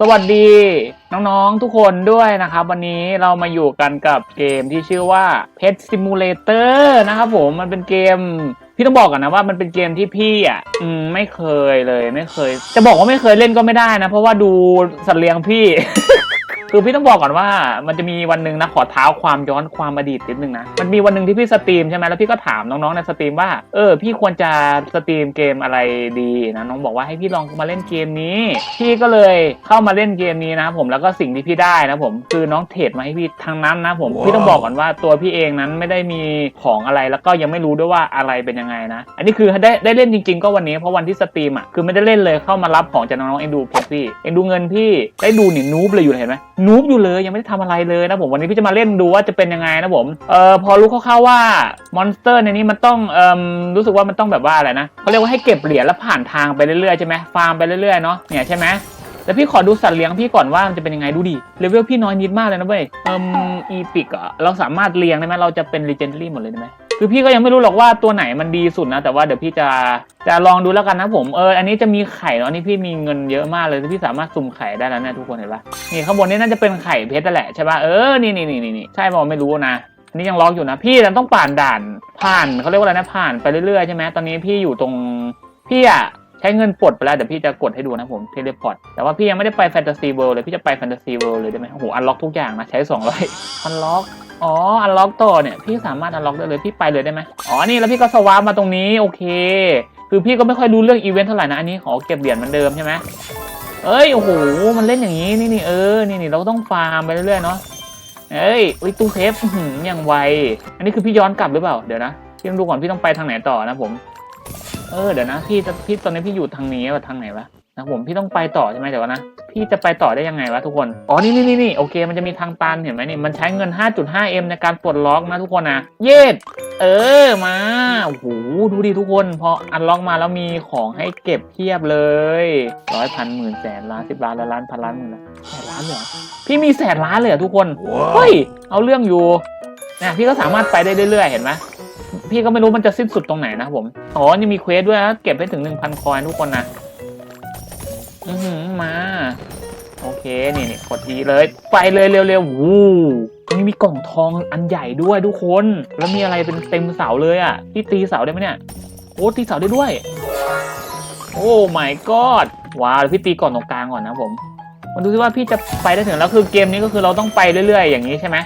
สวัสดีน้องๆทุกคนด้วยนะครับ วันนี้เรามาอยู่กันกับเกมที่ชื่อว่า Pet Simulator นะครับผมมันเป็นเกมพี่ต้องบอกก่อนนะว่ามันเป็นเกมที่พี่อะอืมไม่เคยเลยไม่เคย จะบอกว่าไม่เคยเล่นก็ไม่ได้นะ เพราะว่าดูสัตว์เลี้ยงพี่ คือพี่ต้องบอกก่อนว่า มันจะมีวันหนึ่งนะขอเท้าความย้อนความอดีตนิดนึงนะมันมีวันหนึ่งที่พี่สตรีมใช่ไหมแล้วพี่ก็ถามน้องๆในสตรีมว่าเออพี่ควรจะสตรีมเกมอะไรดีนะน้องบอกว่าให้พี่ลองมาเล่นเกมนี้ พี่ก็เลยเข้ามาเล่นเกมนี้นะครับผมแล้วก็สิ่งที่พี่ได้นะผมคือน้องเทรดมาให้พี่ทางนั้นนะผมว้าวพี่ต้องบอกก่อนว่าตัวพี่เองนั้นไม่ได้มีของอะไรแล้วก็ยังไม่รู้ด้วยว่าอะไรเป็นยังไงนะ อันนี้คือได้ได้เล่นจริง ๆ ก็วันนี้เพราะวันที่สตรีมอะคือไม่ได้เล่นเลยเข้ามารับของจากน้องๆเอ็นดูเพจพี่เอ็นดูเงินพี่ได้ดูนี่นูบเลยอยู่เห็นไหมนูบอยู่เลยยังไม่ได้ทำอะไรเลยนะผมวันนี้พี่จะมาเล่นดูว่าจะเป็นยังไงนะผมเออพอรู้คร่าวๆว่ามอนสเตอร์ในนี้มันต้องเอ่มรู้สึกว่ามันต้องแบบว่าอะไรนะเขาเรียกว่าให้เก็บเหรียญแล้วผ่านทางไปเรื่อยๆใช่ไหมฟาร์มไปเรื่อยๆเนาะเนี่ยใช่ไหมแล้วพี่ขอดูสัตว์เลี้ยงพี่ก่อนว่ามันจะเป็นยังไงดูดิเลเวลพี่น้อยนิดมากเลยนะเว้ยเอิมอีพิกอะเราสามารถเลี้ยงได้ไหมเราจะเป็น legendary หมดเลยได้ไหม คือพี่ก็ยังไม่รู้หรอกว่าตัวไหนมันดีสุดนะ แต่ว่าเดี๋ยวพี่จะจะลองดูแล้วกันนะผมเอออันนี้จะมีไข่เนาะนี่พี่มีเงินเยอะมากเลยที่พี่สามารถสุ่มไข่ได้แล้วนะทุกคนเห็นปะนี่ข้างบนนี้น่าจะเป็นไข่เพชรนั่นแหละใช่ปะเออนี่นี่นี่นี่ใช่ป่ไม่รู้นะอันนี้ยังล็อกอยู่นะ พี่เราต้องผ่านด่านผ่านเขาเรียกว่าอะไรนะผ่านไปเรื่อยๆใช่ไหมตอนนี้พี่อยู่ตรงพี่อะ ช้เงินปลดไปแล้วเดี๋ยวพี่จะกดให้ดูนะผมเทเลพอร์ตแต่ว่าพี่ยังไม่ได้ไปแฟนตาซีเวิลด์เลยพี่จะไปแฟนตาซีเวิลด์เลยได้ไหมโอ้โหอันล็อกทุกอย่างนะใช้200อันล็อกอ๋ออันล็อกต่อเนี่ยพี่สามารถอันล็อกได้เลยพี่ไปเลยได้ไหมอ๋อนี่แล้วพี่ก็สวาร์ปมาตรงนี้โอเค คือพี่ก็ไม่ค่อยรู้เรื่องอีเวนต์เท่าไหร่นะอันนี้ขอเก็บเหรียญเหมือนเดิมใช่ไหมเอ้ยโอ้โหมันเล่นอย่างนี้นี่นี่เออนี่นี่เราก็ต้องฟาร์มไปเรื่อยๆเนาะเอ้ยอุ้ยตู้เทปอื้อหืออย่างไวอันนี้คือพี่ย้อนกลับหรือเปล่าเดี๋ยวนะพี่ต้องดูก่อนพี่ต้องไปทางไหนต่อนะผม เออเดี๋ยวนะพี่จะพี่ตอนนี้พี่อยู่ทางนี้ว่าทางไหนวะนะผมพี่ต้องไปต่อใช่ไหมเดี๋ยวนะพี่จะไปต่อได้ยังไงวะทุกคนอ๋อนี่นี่นี่นี่โอเค มันจะมีทางตันเห็นไหมนี่มันใช้เงิน 5.5m ในการปลดล็อกนะทุกคนนะเย็ดเออมาโอ้โหดูดิทุกคนพออันล็อกมาแล้วมีของให้เก็บเพียบเลยร้อยพันหมื่นแสนล้านสิบล้านละล้านพันล้านหมื่นล้านแสนล้านเลยเหรอพี่มีแสนล้านเลยเหรอทุกคนว้าวเฮ้ยเอาเรื่องอยู่นะพี่ก็สามารถไปได้เรื่อยๆเห็นไหม พี่ก็ไม่รู้มันจะสิ้นสุดตรงไหนนะครับผมอ๋อนี่มีเควสด้วยนะเก็บให้ถึง1,000คอยน์ทุกคนนะอือหือมา โอเค นี่นี่กดดีเลย ไปเลยเร็วๆวู้ตรงนี้มีกล่องทองอันใหญ่ด้วยทุกคน แล้วมีอะไรเป็นเต็มเสาเลยอะพี่ตีเสาได้ไหมเนี่ยโอ้ตีเสาได้ด้วย โอ้ my god ว้าวเดี๋ยวพี่ตีก่อนตรงกลางก่อนนะผมมาดูซิว่าพี่จะไปได้ถึงแล้วคือเกมนี้ก็คือเราต้องไปเรื่อย ๆ อย่างนี้ใช่ไหม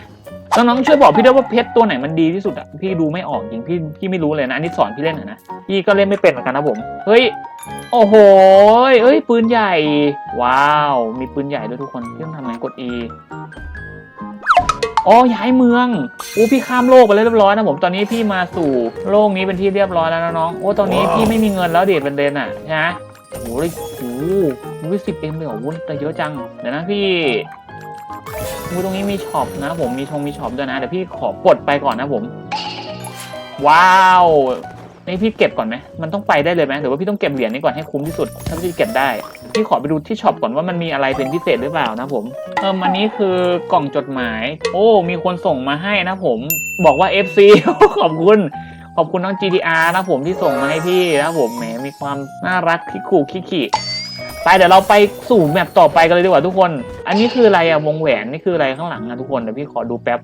น้องๆช่วยบอกพี่ด้วยว่าเพชรตัวไหนมันดีที่สุดอะพี่ดูไม่ออกจริงพี่พี่ไม่รู้เลยนะอันนี้สอนพี่เล่นหน่อยนะพี่ก็เล่นไม่เป็นเหมือนกันนะผมเฮ้ยโอ้โหเอ้ยปืนใหญ่ ว้าว มีปืนใหญ่ด้วยทุกคนพี่ต้องทำไงกด E อ๋อย้ายเมืองอู้พี่ข้ามโลกไปเรียบร้อยนะผมตอนนี้พี่มาสู่โลกนี้เป็นที่เรียบร้อยแล้วนะน้องโอ้ตอนนี้พี่ไม่มีเงินแล้วเดทเป็นเดนอะใช่ไหมโอ้โหเลยโอ้โหวิสิบเอ็มเลยเหรอวุ้นแต่เยอะจังเดี๋ยวนะพี่ มูตรงนี้มีช็อปนะผมมีชงมีช็อปด้วยนะเดี๋ยวพี่ขอปลดไปก่อนนะผม ว้าวนี่พี่เก็บก่อนไหมมันต้องไปได้เลยไหมหรือว่าพี่ต้องเก็บเหรียญนี้ก่อนให้คุ้มที่สุดถ้าพี่เก็บได้พี่ขอไปดูที่ช็อปก่อนว่ามันมีอะไรเป็นพิเศษหรือเปล่านะผมเอออันนี้คือกล่องจดหมาย โอ้มีคนส่งมาให้นะผมบอกว่า FC ขอบคุณขอบคุณน้อง GTR นะผมที่ส่งมาให้พี่นะผมแหมมีความน่ารักคิกขู่คิกขี่ ไปเดี๋ยวเราไปสู่แมปต่อไปกันเลยดีกว่าทุกคน อันนี้คืออะไรอะวงแหวนนี่คืออะไรข้างหลังอะทุกคนเดี๋ยวพี่ขอดูแป๊บ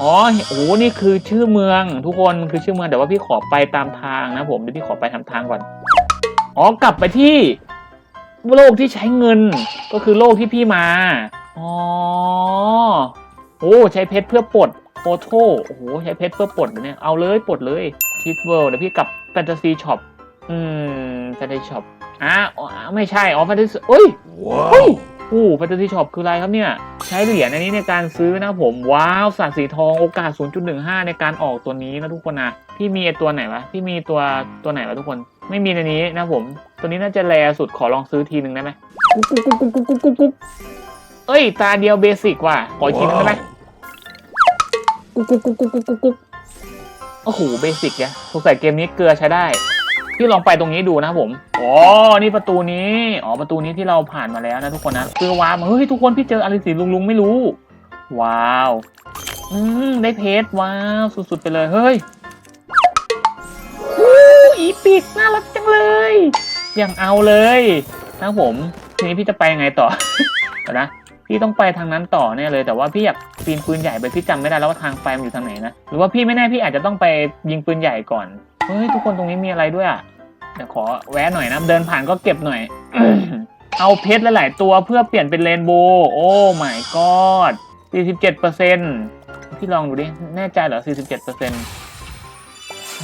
อ๋อโอ้โหนี่คือชื่อเมืองทุกคนคือชื่อเมืองแต่ว่าพี่ขอไปตามทางนะผมเดี๋ยวพี่ขอไปทำทางก่อนอ๋อกลับไปที่โลกที่ใช้เงินก็คือโลกที่พี่มาอ๋อโอ้ใช้เพชรเพื่อปลดโฟโต้โอ้โหใช้เพชรเพื่อปลดเนี่ยเอาเลยปลดเลยชิดเวิลด์เดี๋ยวพี่กลับแฟนตาซีช็อปอืมแฟนตาซีช็อป อะอ๋อไม่ใช่ อ๋อแฟนตาซีเอ้ยเฮ้ย Wow. โอ้แฟนตาซีช็อปคืออะไรครับเนี่ย ใช้เหรียญอันนี้ในการซื้อนะผม ว้าวสัตว์สีทองโอกาส 0.15 ในการออกตัวนี้นะทุกคนนะ พี่มีไอ้ตัวไหนวะ พี่มีตัวตัวไหนวะทุกคน ไม่มีในนี้นะผม ตัวนี้น่าจะแรสุดขอลองซื้อทีหนึ่งได้ไหมกุ๊กกุ๊กกุ๊กกุ๊กกุ๊กกุ๊กกุ๊กเอ้ย ตาเดียวเบสิกว่ะ ขออีกทีหนึงได้ไหมกุ๊กกุ๊กกุ๊กกุ๊กกุ๊กกุ๊กกุ๊กโอ้โห เบสิกอะสงสัยเกมนี้เกลือใช้ได้ พี่ลองไปตรงนี้ดูนะครับผมอ๋อนี่ประตูนี้ อ๋อประตูนี้ที่เราผ่านมาแล้วนะทุกคนนะคือว้าวเฮ้ยทุกคนพี่เจออะไรสีลุงลุงๆไม่รู้ ว้าว อืมได้เพชรว้าวสุดๆไปเลยเฮ้ยอู้อีปิกน่ารักจังเลยอย่างเอาเลยนะครับผมทีนี้พี่จะไปยังไงต่อเดี๋ยวนะพี่ต้องไปทางนั้นต่อแน่เลยแต่ว่าพี่อยากปีนปืนใหญ่ไปพี่จำไม่ได้แล้วว่าทางไปมันอยู่ทางไหนนะหรือว่าพี่ไม่แน่พี่อาจจะต้องไปยิงปืนใหญ่ก่อนเฮ้ยทุกคนตรงนี้มีอะไรด้วยอะ เดี๋ยวขอแวะหน่อยนะ เดินผ่านก็เก็บหน่อย เอาเพชรหลาย ๆ ตัวเพื่อเปลี่ยนเป็นเรนโบว์โอ้ my god 47%พี่ลองดูดิ แน่ใจเหรอ 47%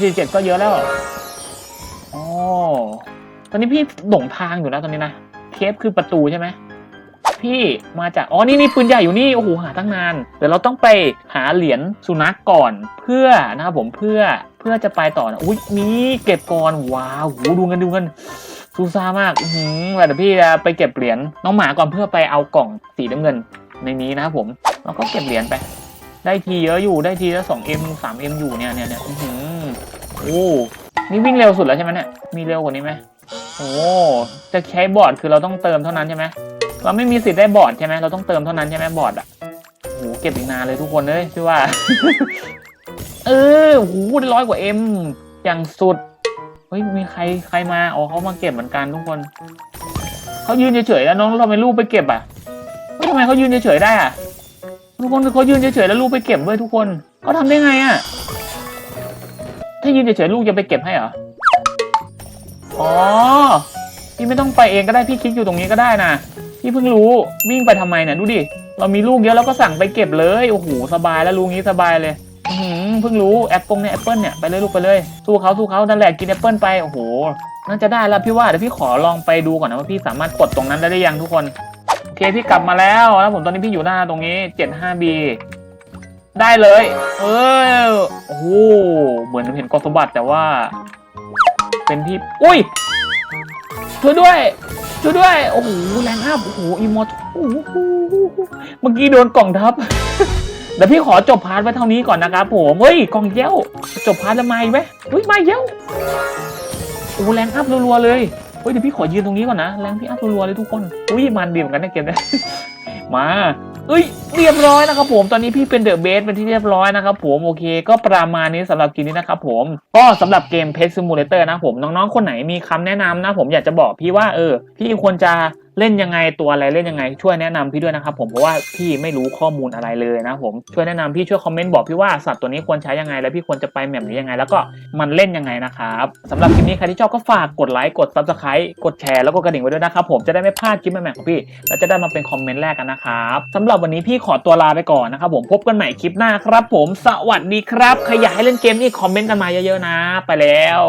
47 ก็เยอะแล้วอ๋อตอนนี้พี่หลงทางอยู่นะตอนนี้นะ เคฟคือประตูใช่ไหม พี่มาจากอ๋อนี่นี่ปืนใหญ่อยู่นี่โอ้โหหาตั้งนานเดี๋ยวเราต้องไปหาเหรียญสุนัขก่อนเพื่อนะครับผมเพื่อเพื่อจะไปต่อนะอุ้ยนี่เก็บก่อนว้าวโหดูเงินดูเงินซูซ่ามากอือหือเดี๋ยวพี่จะไปเก็บเหรียญน้องหมาก่อนเพื่อไปเอากล่องสีน้ำเงินในนี้นะครับผมแล้วก็เก็บเหรียญไป ได้ทีเยอะอยู่ได้ทีละสองเอ็มสามเอ็มอยู่เนี่ยเนี่ยเนี่ยอื้อโอ้นี่วิ่งเร็วสุดแล้วใช่ไหมเนี่ยมีเร็วกว่านี้ไหมโอ้จะใช้บอร์ดคือเราต้องเติมเท่านั้นใช่ไหม เราไม่มีสิทธิ์ได้บอร์ดใช่ไหมเราต้องเติมเท่านั้นใช่ไหมบอร์ดอะโหเก็บอีกนานเลยทุกคนเลยพี่ว่า เออโหได้ร้อยกว่าเอ็มอย่างสุดเฮ้ยมีใครใครมาอ๋อเขามาเก็บเหมือนกันทุกคนเขายืนเฉยๆแล้วน้องเราไปลูกไปเก็บอะทำไมเขายืนเฉยๆได้อะทุกคนเขายืนเฉยๆแล้วลูกไปเก็บเว้ยทุกคนเขาทำได้ไงอะถ้ายืนเฉยๆลูกจะไปเก็บให้เหรออ๋อพี่ไม่ต้องไปเองก็ได้พี่คลิกอยู่ตรงนี้ก็ได้นะ พี่เพิ่งรู้วิ่งไปทำไมเนี่ยดูดิ เรามีลูกเยอะเราก็สั่งไปเก็บเลย โอ้โหสบายแล้วลูกนี้สบายเลยเพิ่งรู้แอปปงเนี่ยแอปเปิลเนี่ยไปเลยลูกไปเลยสู้เขาสู้เขานั่นแหละกินแอปเปิลไปโอ้โหน่าจะได้แล้วพี่ว่าเดี๋ยวพี่ขอลองไปดูก่อนนะว่าพี่สามารถกดตรงนั้นได้หรือยังทุกคนโอเคพี่กลับมาแล้วแล้วผมตอนนี้พี่อยู่หน้าตรงนี้ 75B ได้เลย เออโอ้โหเหมือนเห็นกองสมบัติแต่ว่า เป็นที่ อุ้ยช่วยด้วย ช่วยด้วย โอ้โห แรงอัพ โอ้โห อีมอทโอ้โหเมื่อกี้โดนกล่องทับ เดี๋ยวพี่ขอจบพาร์ทไว้เท่านี้ก่อนนะครับผม เฮ้ย กล่องเย้วจบพาร์ทแล้วมาอีกไหมเฮ้ย ไม่เย้วโอ้แรงอัพรัวๆเลย เฮ้ย เดี๋ยวพี่ขอยืนตรงนี้ก่อนนะ แรงพี่อัพรัวๆเลยทุกคน อุ้ย มันดีเหมือนกันนะเกมนี้มา เอ้ยเรียบร้อยนะครับผมตอนนี้พี่เป็นเดอะเบสเป็นที่เรียบร้อยนะครับผมโอเค ก็ประมาณนี้สำหรับเกมนี้นะครับผมก็สำหรับเกม Pet Simulator นะผมน้องๆคนไหนมีคำแนะนำนะผมอยากจะบอกพี่ว่าเออพี่ควรจะ เล่นยังไงตัวอะไรเล่นยังไง ช่วยแนะนำพี่ด้วยนะครับผมเพราะว่าพี่ไม่รู้ข้อมูลอะไรเลยนะผมช่วยแนะนำพี่ช่วยคอมเมนต์บอกพี่ว่าสัตว์ตัวนี้ควรใช้ยังไง แล้วพี่ควรจะไปแมปนี้ยังไง แล้วก็มันเล่นยังไงนะครับสำหรับคลิปนี้ใครที่ชอบก็ฝากกดไลค์กด Subscribe กดแชร์แล้วก็กระดิ่งไว้ด้วยนะครับผมจะได้ไม่พลาดคลิปใหม่ๆของพี่แล้วจะได้มาเป็นคอมเมนต์แรกกันนะครับสำหรับวันนี้พี่ขอตัวลาไปก่อนนะครับผมพบกันใหม่คลิปหน้าครับ ผมสวัสดีครับใครอยากให้เล่นเกมนี่คอมเมนต์กันมาเยอะๆนะ ไปแล้ว